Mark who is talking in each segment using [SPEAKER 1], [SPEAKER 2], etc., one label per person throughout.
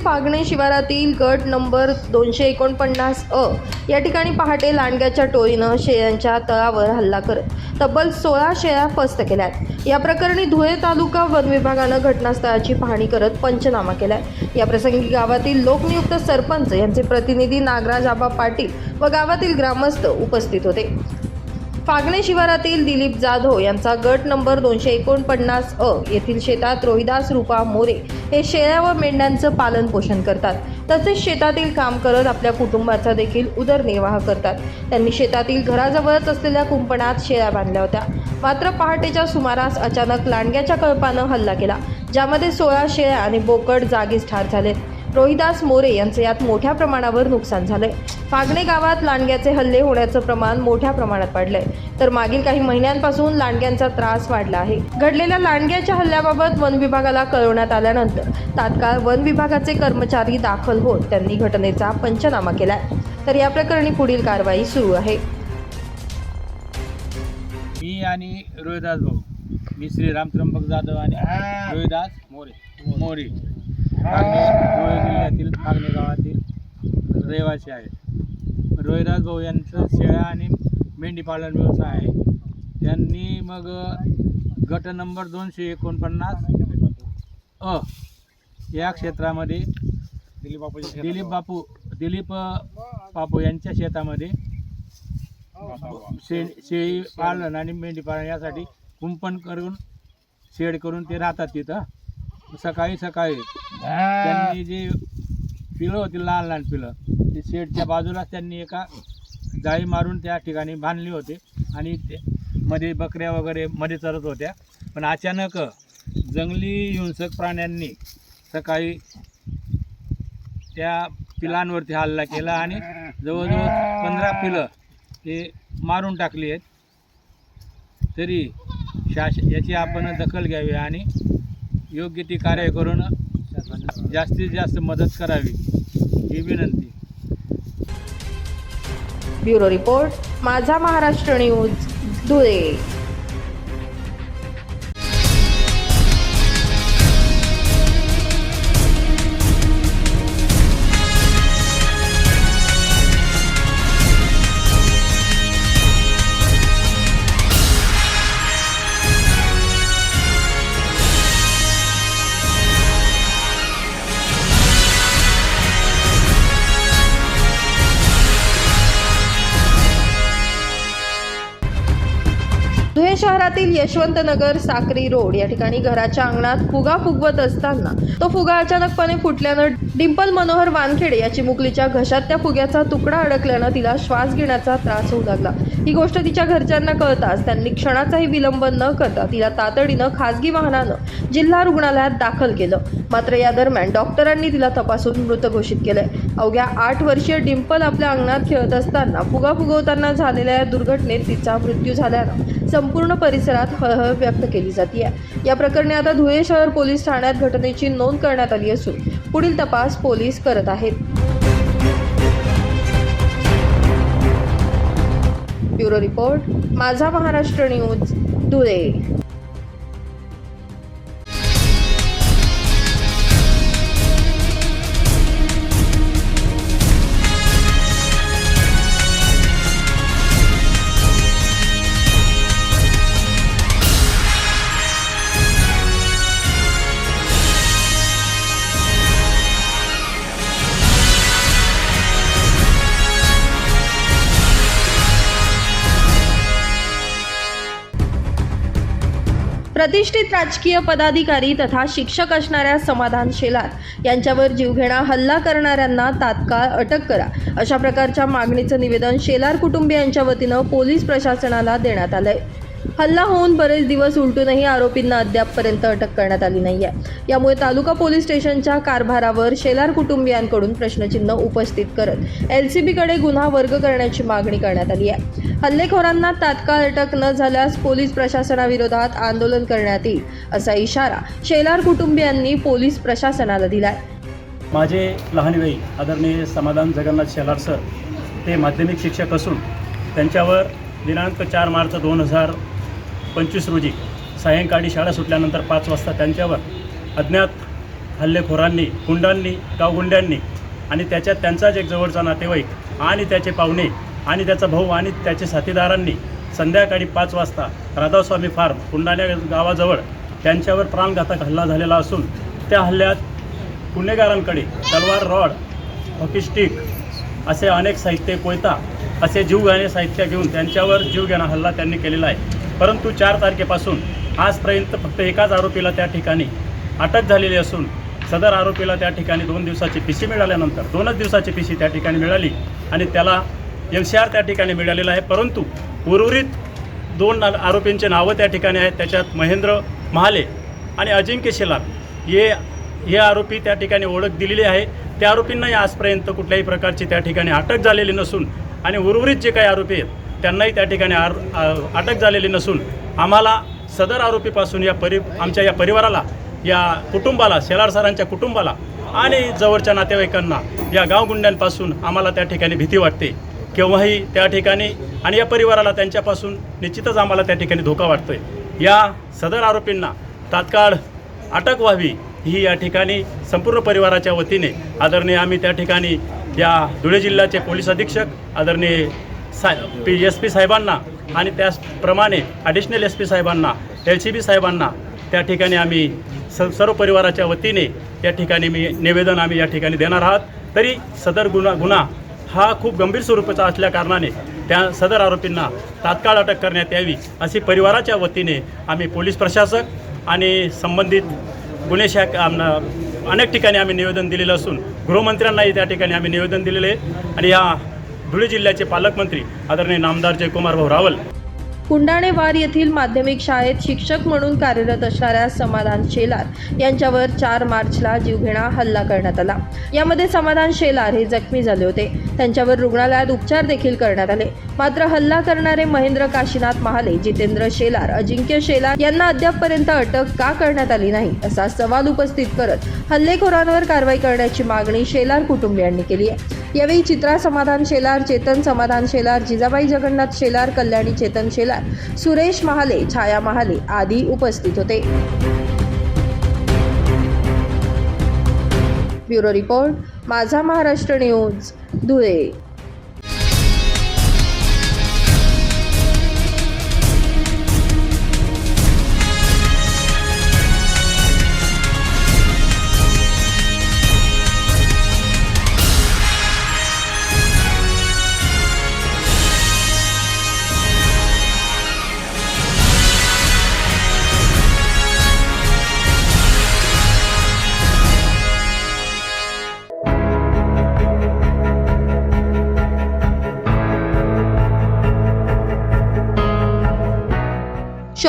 [SPEAKER 1] फागणे शिवारातील गट नंबर दोनशे एकोणपन्नास अ या ठिकाणी पहाटे लांडग्याच्या टोळीनं शेळ्यांच्या तळावर हल्ला करत तब्बल सोळा शेळ्या फस्त केल्यात. या प्रकरणी धुळे तालुका वन विभागानं घटनास्थळाची पाहणी करत पंचनामा केलाय. या प्रसंगी गावातील लोकनियुक्त सरपंच यांचे प्रतिनिधी नागराज आबा पाटील व गावातील ग्रामस्थ उपस्थित होते. फागणे शिवारातील दिलीप जाधव यांचा गट नंबर दोनशे एकोणपन्नास अ येथील शेतात रोहिदास रूपा मोरे हे शेळ्या व मेंढ्यांचं पालन पोषण करतात. तसेच शेतातील काम करत आपल्या कुटुंबाचा देखील उदरनिर्वाह करतात. त्यांनी शेतातील घराजवळच असलेल्या कुंपणात शेळ्या बांधल्या होत्या. मात्र पहाटेच्या सुमारास अचानक लांडग्याच्या कळपानं हल्ला केला ज्यामध्ये सोळा शेळ्या आणि बोकड जागीच ठार झालेत. रोहिदास मोरे यांचे यात मोठ्या प्रमाणावर नुकसान झालंय. फागणे गावात लांडग्याचे हल्ले होण्याचं प्रमाण मोठ्या प्रमाणात वाढलंय. तर मागील काही महिन्यांपासून लांडग्यांचा त्रास वाढला आहे. घडलेल्या लांडग्याच्या हल्ल्याबाबत वन विभागाला कळवण्यात आल्यानंतर तात्काळ वन विभागाचे कर्मचारी दाखल होत त्यांनी घटनेचा पंचनामा केलाय. तर या प्रकरणी पुढील कारवाई सुरू आहे.
[SPEAKER 2] मी आणि रोहिदास भाऊ. मी श्री रामत्रंबक जाधव आणि रोहिदास मोरे. मोरे. फागणे धुळे जिल्ह्यातील फागणे गावातील रहिवासी आहेत. रोहिदास भाऊ यांचं शेळ्या आणि मेंढी पालन व्यवसाय आहे. त्यांनी मग गट नंबर दोनशे एकोणपन्नास अ या क्षेत्रामध्ये दिलीप बापू दिलीप बापू दिलीप बापू यांच्या शेतामध्ये शे शेळी पालन आणि मेंढी पालन यासाठी कुंपण करून शेड करून ते राहतात तिथं. सकाळी सकाळी त्यांनी जे पिलं होती लहान लहान पिलं ते शेडच्या बाजूलाच त्यांनी एका जाळी मारून त्या ठिकाणी बांधली होती. आणि ते मध्ये बकऱ्या वगैरे मध्ये चरत होत्या. पण अचानक जंगली हिंसक प्राण्यांनी सकाळी त्या पिलांवरती हल्ला केला आणि जवळजवळ पंधरा पिलं ते मारून टाकली आहेत. तरी शास याची आपण दखल घ्यावी आणि योग्य ती कार्य करून जास्तीत जास्त मदत करावी ही विनंती.
[SPEAKER 1] ब्युरो रिपोर्ट माझा महाराष्ट्र न्यूज धुळे. शहरातील यशवंतनगर साक्री रोड या ठिकाणी घराच्या अंगणात फुगा फुगवत असताना तो फुगा अचानकपणे फुटल्यानं डिंपल मनोहर वानखेडे या चिमुकलीच्या घशात त्या फुग्याचा तुकडा अडकल्यानं तिला श्वास घेण्याचा त्रास होऊ लागला. ही गोष्ट तिच्या घरच्यांना कळताच त्यांनी क्षणाचाही विलंब न करता तिला तातडीनं खासगी वाहनानं जिल्हा रुग्णालयात दाखल केलं. मात्र या दरम्यान डॉक्टरांनी तिला तपासून मृत घोषित केलंय. अवघ्या आठ वर्षीय डिंपल आपल्या अंगणात खेळत असताना फुगा फुगवताना झालेल्या या दुर्घटनेत तिचा मृत्यू झाल्यानं संपूर्ण परिसरात हळहळ व्यक्त केली जाते या प्रकरणी आता धुळे शहर पोलीस ठाण्यात घटनेची नोंद करण्यात आली असून पुढील तपास पोलीस करत आहेत. ब्युरो रिपोर्ट माझा महाराष्ट्र न्यूज धुळे. प्रतिष्ठित राजकीय पदाधिकारी तथा शिक्षक असणाऱ्या समाधान शेलार यांच्यावर जीवघेणा हल्ला करणाऱ्यांना तात्काळ अटक करा. अशा प्रकारच्या मागणीचं निवेदन शेलार कुटुंबियांच्या वतीनं पोलीस प्रशासनाला देण्यात आलं आहे हल्ला होऊन बरेच दिवस उलटूनही आरोपींना अद्यापपर्यंत अटक करण्यात आली नाही आहे यामुळे तालुका पोलीस स्टेशनच्या कारभारावर शेलार कुटुंबियांकडून प्रश्नचिन्ह उपस्थित करत एल सी बीकडे गुन्हा वर्ग करण्याची मागणी करण्यात आली आहे. हल्लेखोरांना तात्काळ अटक न झाल्यास पोलीस प्रशासनाविरोधात आंदोलन करण्यात येईल असा इशारा शेलार कुटुंबियांनी पोलीस प्रशासनाला दिलाय.
[SPEAKER 3] माझे लहानवेळी आदरणीय समाधान जगन्नाथ शेलार सर ते माध्यमिक शिक्षक असून त्यांच्यावर दिनांक चार मार्च दोन हजार पंचवीस रोजी सायंकाळी शाळा सुटल्यानंतर पाच वाजता त्यांच्यावर अज्ञात हल्लेखोरांनी गुंडांनी गावगुंड्यांनी आणि त्याच्यात त्यांचाच एक जवळचा नातेवाईक आणि त्याचे पाहुणे आणि त्याचा भाऊ आणि त्याचे साथीदारांनी संध्याकाळी पाच वाजता राधास्वामी फार्म कुंडाण्या गावाजवळ त्यांच्यावर प्राणघातक हल्ला झालेला असून त्या हल्ल्यात गुन्हेगारांकडे तलवार रॉड हॉकी स्टिक असे अनेक साहित्य कोयता असे जीवघेणे साहित्य घेऊन त्यांच्यावर जीवघेणा हल्ला त्यांनी केलेला आहे. परंतु चार तारखेपासून आजपर्यंत फक्त एकाच आरोपीला त्या ठिकाणी अटक झालेली असून सदर आरोपीला त्या ठिकाणी दोन दिवसाची पी सी मिळाल्यानंतर दोनच दिवसाची पी सी त्या ठिकाणी मिळाली आणि त्याला एम सी आर त्या ठिकाणी मिळालेला आहे. परंतु उर्वरित दोन आरोपींचे नावं त्या ठिकाणी आहेत. त्याच्यात महेंद्र महाले आणि अजिंक्य शेलार. हे हे आरोपी त्या ठिकाणी ओळख दिलेली आहे. त्या आरोपींनाही आजपर्यंत कुठल्याही प्रकारची त्या ठिकाणी अटक झालेली नसून आणि उर्वरित जे काही आरोपी आहेत त्यांनाही त्या ठिकाणी आर अटक झालेली नसून आम्हाला सदर आरोपीपासून या परि आमच्या या परिवाराला या कुटुंबाला शेलार सरांच्या कुटुंबाला आणि जवळच्या नातेवाईकांना या गावगुंड्यांपासून आम्हाला त्या ठिकाणी भीती वाटते. केव्हाही त्या ठिकाणी आणि या परिवाराला त्यांच्यापासून निश्चितच आम्हाला त्या ठिकाणी धोका वाटतो आहे या सदर आरोपींना तात्काळ अटक व्हावी ही या ठिकाणी संपूर्ण परिवाराच्या वतीने आदरणीय आम्ही त्या ठिकाणी या धुळे जिल्ह्याचे पोलीस अधीक्षक आदरणीय साय पी एस पी साहेबांना आणि त्याचप्रमाणे ॲडिशनल एस पी साहेबांना एल सी बी साहेबांना त्या ठिकाणी आम्ही स सर्व परिवाराच्या वतीने या ठिकाणी मी निवेदन आम्ही या ठिकाणी देणार आहात. तरी सदर गुन्हा गुन्हा हा खूप गंभीर स्वरूपाचा असल्या कारणाने त्या सदर आरोपींना तात्काळ अटक करण्यात यावी अशी परिवाराच्या वतीने आम्ही पोलीस प्रशासक आणि संबंधित गुन्हे शाखा अनेक ठिकाणी आम्ही निवेदन दिलेलं असून गृहमंत्र्यांनाही त्या ठिकाणी आम्ही निवेदन दिलेले आहे. आणि या धुळे जिल्ह्याचे पालकमंत्री आदरणीय नामदार जयकुमार भाऊ रावल.
[SPEAKER 1] कुंडाणेवार येथील माध्यमिक शाळेत शिक्षक म्हणून कार्यरत असणाऱ्या समाधान शेलार यांच्यावर चार मार्चला जीवघेणा हल्ला करण्यात आला. यामध्ये समाधान शेलार हे जखमी झाले होते. त्यांच्यावर रुग्णालयात उपचार देखील करण्यात आले. मात्र हल्ला करणारे महेंद्र काशीनाथ महाले जितेंद्र शेलार अजिंक्य शेलार यांना अद्यापपर्यंत अटक का करण्यात आली नाही असा सवाल उपस्थित करत हल्लेखोरांवर कारवाई करण्याची मागणी शेलार कुटुंबियांनी केली आहे. यावेळी चित्रा समाधान शेलार चेतन समाधान शेलार जिजाबाई जगन्नाथ शेलार कल्याणी चेतन शेलार सुरेश महाले छाया महाले आदी उपस्थित होते. ब्युरो रिपोर्ट माझा महाराष्ट्र न्यूज धुळे.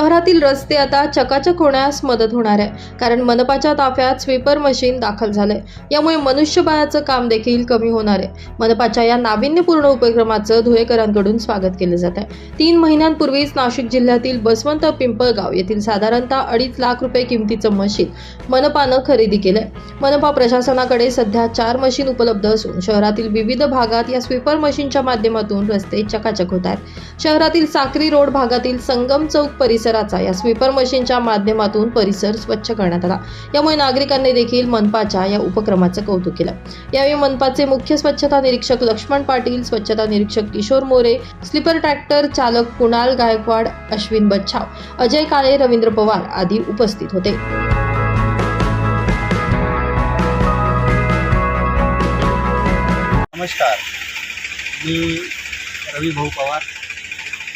[SPEAKER 1] शहरातील रस्ते आता चकाचक होण्यास मदत होणार आहे. कारण मनपाच्या ताफ्यात स्वीपर मशीन दाखल झालंय. यामुळे मनुष्यबळाचं काम देखील कमी होणार आहे. मनपाच्या या नाविन्यपूर्ण उपक्रमाचं धुळेकरांकडून स्वागत केलं जात आहे. तीन महिन्यांपूर्वीच नाशिक जिल्ह्यातील बसवंत पिंपळगाव येथील साधारणतः अडीच लाख रुपये किमतीचं मशीन मनपानं खरेदी केलंय. मनपा प्रशासनाकडे सध्या चार मशीन उपलब्ध असून शहरातील विविध भागात या स्वीपर मशीनच्या माध्यमातून रस्ते चकाचक होत आहेत. शहरातील साक्री रोड भागातील संगम चौक परिसर परिसराचा या स्वीपर मशीनच्या माध्यमातून परिसर स्वच्छ करण्यात आला. यामुळे नागरिकांनी देखील मनपाच्या या उपक्रमाचं कौतुक केलं. यावेळी मनपाचे मुख्य स्वच्छता निरीक्षक लक्ष्मण पाटील स्वच्छता निरीक्षक किशोर मोरे स्लीपर ट्रॅक्टर चालक कुणाल गायकवाड अश्विन बच्छाव अजय काळे रवींद्र पवार आदी उपस्थित होते.
[SPEAKER 4] नमस्कार. मी रवी भाऊ पवार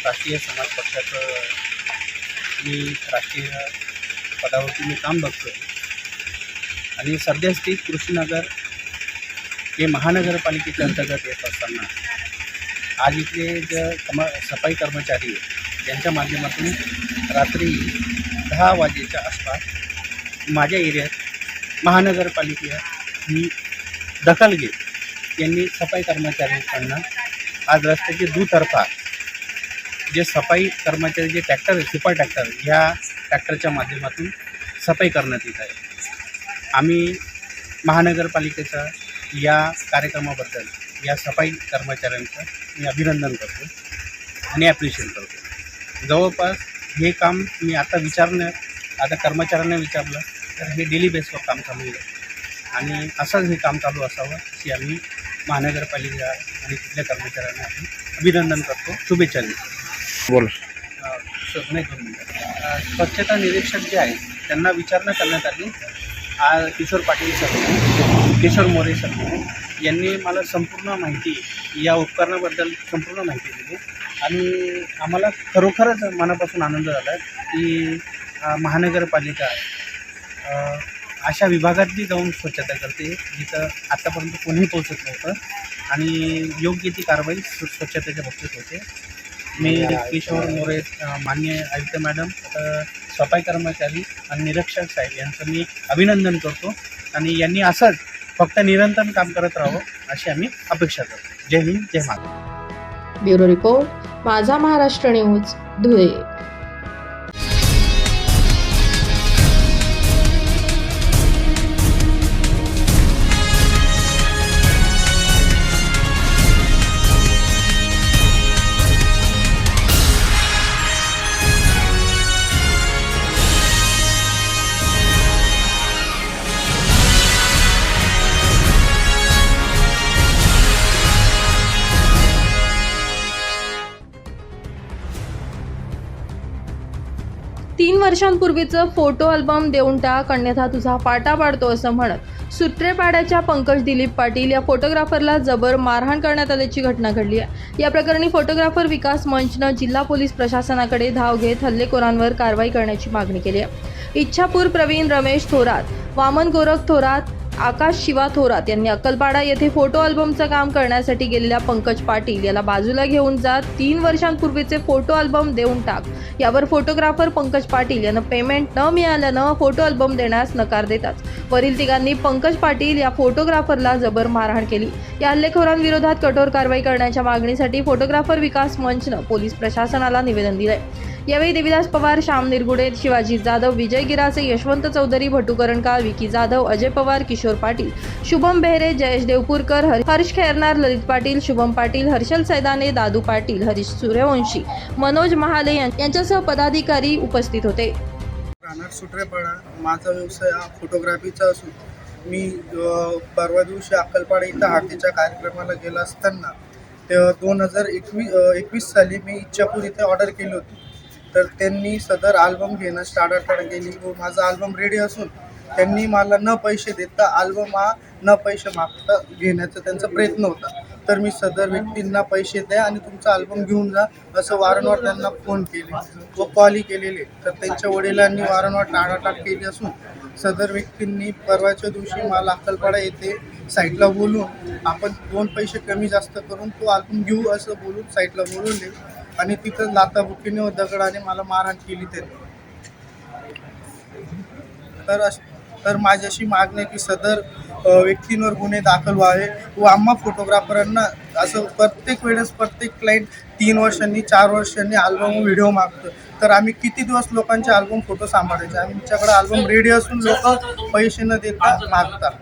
[SPEAKER 4] राष्ट्रीय समाज पक्षाचं मी राष्ट्रीय पदावरती मी काम बघतो आणि सध्यास्थित कृषीनगर हे महानगरपालिकेच्या अंतर्गत येत असताना आज इथले जे कम सफाई कर्मचारी आहेत त्यांच्या माध्यमातून रात्री दहा वाजेच्या आसपास माझ्या एरियात महानगरपालिका ही दखल घेत यांनी सफाई कर्मचाऱ्यांकडनं आज रस्त्याचे दुतर्फा जे सफाई कर्मचारी जे ट्रॅक्टर सुपर ट्रॅक्टर ह्या ट्रॅक्टरच्या माध्यमातून सफाई करण्यात येत आहे. आम्ही महानगरपालिकेचा या कार्यक्रमाबद्दल या सफाई कर्मचाऱ्यांचं मी अभिनंदन करतो आणि ॲप्रिशिएट करतो. जवळपास हे काम मी आता विचारणं आता कर्मचाऱ्यांना विचारलं तर हे डेली बेसवर काम चालू आहे. आणि असंच हे काम चालू असावं अशी आम्ही महानगरपालिका आणि तिथल्या कर्मचाऱ्यांना आम्ही अभिनंदन करतो. शुभेच्छा देतो.
[SPEAKER 5] बोल.
[SPEAKER 4] स्वच्छता निरीक्षक जे आहेत त्यांना विचारणा करण्यात आली. आ किशोर पाटील सर किशोर मोरे सर यांनी मला संपूर्ण माहिती या उपकरणाबद्दल संपूर्ण माहिती दिली. आणि आम्हाला खरोखरच मनापासून आनंद झाला की महानगरपालिका अशा विभागातली जाऊन स्वच्छता करते जिथं आत्तापर्यंत कोणीही पोहोचत नव्हतं. आणि योग्य ती कारवाई स्व- स्वच्छतेच्या बाबतीत होते. मी किशोर मोरे मान्य आयुक्त मॅडम सफाई कर्मचारी आणि निरीक्षक साहेब यांचं मी अभिनंदन करतो. आणि यांनी असंच फक्त निरंतर काम करत राहावं अशी आम्ही अपेक्षा करतो. जय हिंद जय महाराष्ट्र.
[SPEAKER 1] ब्युरो रिपोर्ट माझा महाराष्ट्र न्यूज धुळे. वर्षांपूर्वीचं फोटो अल्बम देऊन टाक अन्यथा तुझा पाटा पाडतो असं म्हणत सुत्रेपाड्याच्या पंकज दिलीप पाटील या फोटोग्राफरला जबर मारहाण करण्यात आल्याची घटना घडली आहे. या प्रकरणी फोटोग्राफर विकास मंचनं जिल्हा पोलीस प्रशासनाकडे धाव घेत हल्लेखोरांवर कारवाई करण्याची मागणी केली आहे. इच्छापूर प्रवीण रमेश थोरात वामन गोरख थोरात आकाश शिवा थोरात यांनी अक्कलपाडा येथे फोटो अल्बमचं काम करण्यासाठी गेलेल्या पंकज पाटील याला बाजूला घेऊन जा तीन वर्षांपूर्वीचे फोटो अल्बम देऊन टाक. यावर फोटोग्राफर पंकज पाटील यांना पेमेंट न मिळाल्यानं फोटो अल्बम देण्यास नकार देतात. वरील तिघांनी पंकज पाटील या फोटोग्राफरला जबर मारहाण केली. या हल्लेखोरांविरोधात कठोर कारवाई करण्याच्या मागणीसाठी फोटोग्राफर विकास मंचनं पोलीस प्रशासनाला निवेदन दिलंय. यावेळी देविदास पवार श्याम निरगुडे शिवाजी जाधव विजय गिरासे यशवंत चौधरी भटू करणकार विकी जाधव अजय पवार किशोर पाटील शुभम बेहरे जयेश देवपूरकर हर्ष खेरनार ललित पाटील शुभम पाटील हर्षल सैदाने दादू पाटील हरीश सूर्यवंशी मनोज महाले यांच्यासह पदाधिकारी उपस्थित होते.
[SPEAKER 6] राहणार सुटरेपाडा माझा व्यवसाय हा फोटोग्राफीचा असून मी परवा दिवशी अक्कलपाडा इथं आरतीच्या कार्यक्रमाला गेला असताना ते दोन हजार एकवीस एकवीस साली मी इच्छापूर इथे ऑर्डर केली होती. तर त्यांनी सदर आल्बम घेणं स्टार्टर केली व माझा आल्बम रेडी असून त्यांनी मला न पैसे देता आल्बम हा न पैसे मागता घेण्याचा त्यांचा प्रयत्न होता. तर मी सदर व्यक्तींना पैसे द्या आणि तुमचा अल्बम घेऊन जा असं वारंवार त्यांना फोन केले. व कॉलही केलेले. तर त्यांच्या वडिलांनी वारंवार टाळाटाळ केली असून सदर व्यक्तींनी परवाच्या दिवशी मला अक्कलपाडा येथे साईटला बोलून आपण दोन पैसे कमी जास्त करून तो अल्बम घेऊ असं बोलून साईटला बोलवले. आणि तिथं लाताबुक्कीने व दगडाने मला मारहाण केली त्यांनी. तर अश तर माझ्याशी मागणी आहे की सदर व्यक्तींवर गुन्हे दाखल व्हावे व आम्हा फोटोग्राफरांना असं प्रत्येक वेळेस प्रत्येक क्लायंट तीन वर्षांनी चार वर्षांनी अल्बम व्हिडिओ मागतो. तर आम्ही किती दिवस लोकांचे अल्बम फोटो सांभाळायचे? आमच्याकडे अल्बम रेडी असून लोक पैसे न देता मागतात.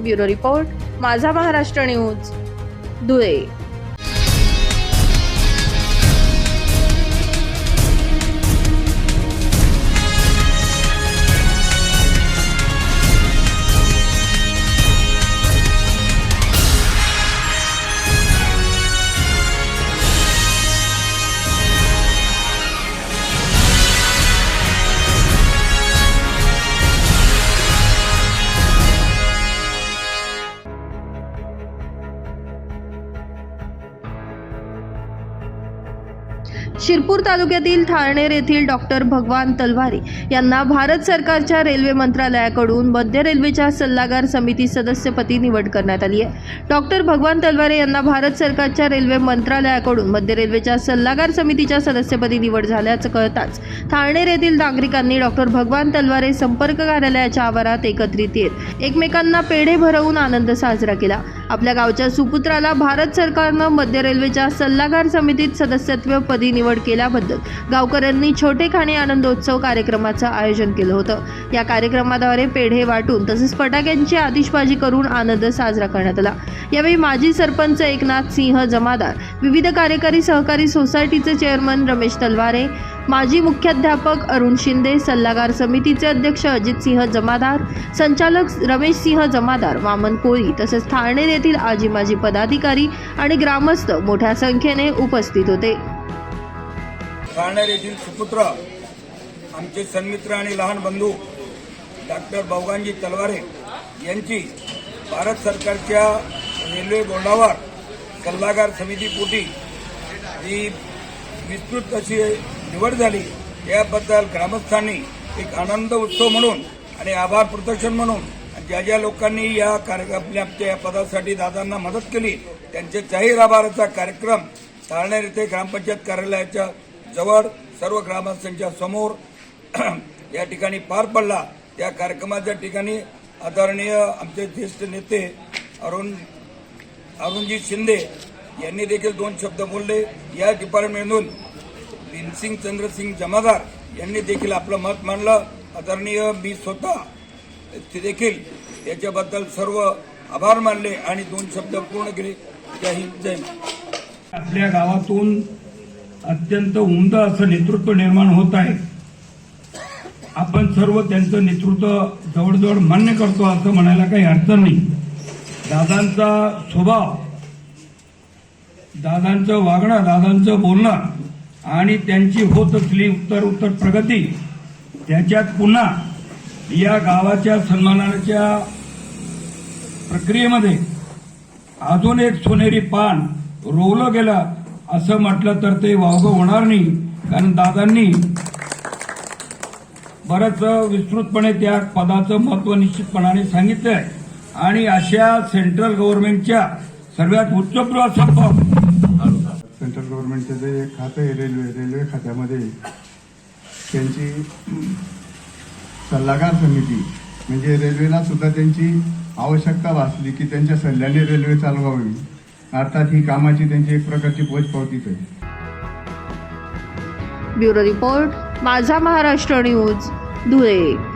[SPEAKER 1] ब्युरो रिपोर्ट माझा महाराष्ट्र न्यूज धुळे. शिरपूर तालुक्यातील ठाणेर येथील डॉक्टर भगवान तलवारे यांना भारत सरकारच्या रेल्वे मंत्रालयाकडून मध्य रेल्वेच्या सल्लागार समिती सदस्यपदी निवड करण्यात आली आहे. डॉक्टर भगवान तलवारे यांना भारत सरकारच्या रेल्वे मंत्रालयाकडून मध्य रेल्वेच्या सल्लागार समितीच्या सदस्यपदी निवड झाल्याचं कळताच ठाणेर येथील नागरिकांनी डॉक्टर भगवान तलवारे संपर्क कार्यालयाच्या आवारात एकत्रित येत एकमेकांना पेढे भरवून आनंद साजरा केला. आपल्या गावच्या सुपुत्राला भारत सरकारनं मध्य रेल्वेच्या सल्लागार समितीत सदस्यत्वपदी निवड केल्याबद्दल गावकऱ्यांनी छोटे खाणे आनंदोत्सव कार्यक्रमाचं आयोजन केलं होतं. या कार्यक्रमाद्वारे पेढे वाटून तसेच फटाक्यांची आतिषबाजी करून आनंद साजरा करण्यात आला. यावेळी माजी सरपंच एकनाथ सिंह जमादार विविध कार्यकारी सहकारी सोसायटीचे चेअरमन रमेश तलवारे माजी मुख्याध्यापक अरुण शिंदे सल्लागार समितीचे अध्यक्ष अजित सिंह जमादार संचालक रमेश सिंह जमादार वामन कोळी तसेच ठाणे येथील आजी माजी पदाधिकारी आणि ग्रामस्थ मोठ्या संख्येने उपस्थित होते.
[SPEAKER 5] ठाण्यार येथील सुपुत्र आमचे सन्मित्र आणि लहान बंधू डॉक्टर भाऊगांजी तलवारे यांची भारत सरकारच्या रेल्वे बोर्डावर सल्लागार समितीपोटी जी विस्तृत अशी निवड झाली. याबद्दल ग्रामस्थांनी एक आनंद उत्सव म्हणून आणि आभार प्रदर्शन म्हणून आणि ज्या ज्या लोकांनी या कार्य आपल्या आपल्या या पदासाठी दादांना मदत केली त्यांचे जाहीर आभाराचा कार्यक्रम ताळनेर येथे ग्रामपंचायत कार्यालयाच्या जवळ सर्व ग्रामस्थांच्या समोर या ठिकाणी पार पडला. त्या कार्यक्रमाच्या ठिकाणी आदरणीय आमचे ज्येष्ठ नेते अरुण अरुणजी शिंदे यांनी देखील दोन शब्द बोलले. या डिपार्टमेंटमधून भीमसिंग चंद्रसिंग जमादार यांनी देखील आपलं मत मांडलं. आदरणीय मी स्वतः ते देखील याच्याबद्दल सर्व आभार मानले आणि दोन शब्द पूर्ण केले. जय हिंद जय
[SPEAKER 7] आपल्या गावातून अत्यंत उमदा असं नेतृत्व निर्माण होत आहे. आपण सर्व त्यांचं नेतृत्व जवळजवळ मान्य करतो असं म्हणायला काही अडचण नाही. दादांचा स्वभाव दादांचं वागणं दादांचं बोलणं आणि त्यांची होत असली उत्तर उत्तर प्रगती त्याच्यात पुन्हा या गावाच्या सन्मानाच्या प्रक्रियेमध्ये अजून एक सोनेरी पान रोवलं गेलं असं म्हटलं तर ते वावगं होणार नाही. कारण दादांनी बरंच विस्तृतपणे त्या पदाचं महत्त्व निश्चितपणाने सांगितलं आहे आणि अशा सेंट्रल गव्हर्नमेंटच्या सर्वात उच्चभ्रू पद
[SPEAKER 8] सेंट्रल गव्हर्नमेंटचं जे खातं आहे रेल्वे रेल्वे खात्यामध्ये त्यांची सल्लागार समिती म्हणजे रेल्वेला सुद्धा त्यांची आवश्यकता भासली की त्यांच्या सल्ल्याने रेल्वे चालवावी. अर्थात ही कामाची त्यांची एक प्रकारची पोचपावतीच आहे.
[SPEAKER 1] ब्युरो रिपोर्ट माझा महाराष्ट्र न्यूज धुळे.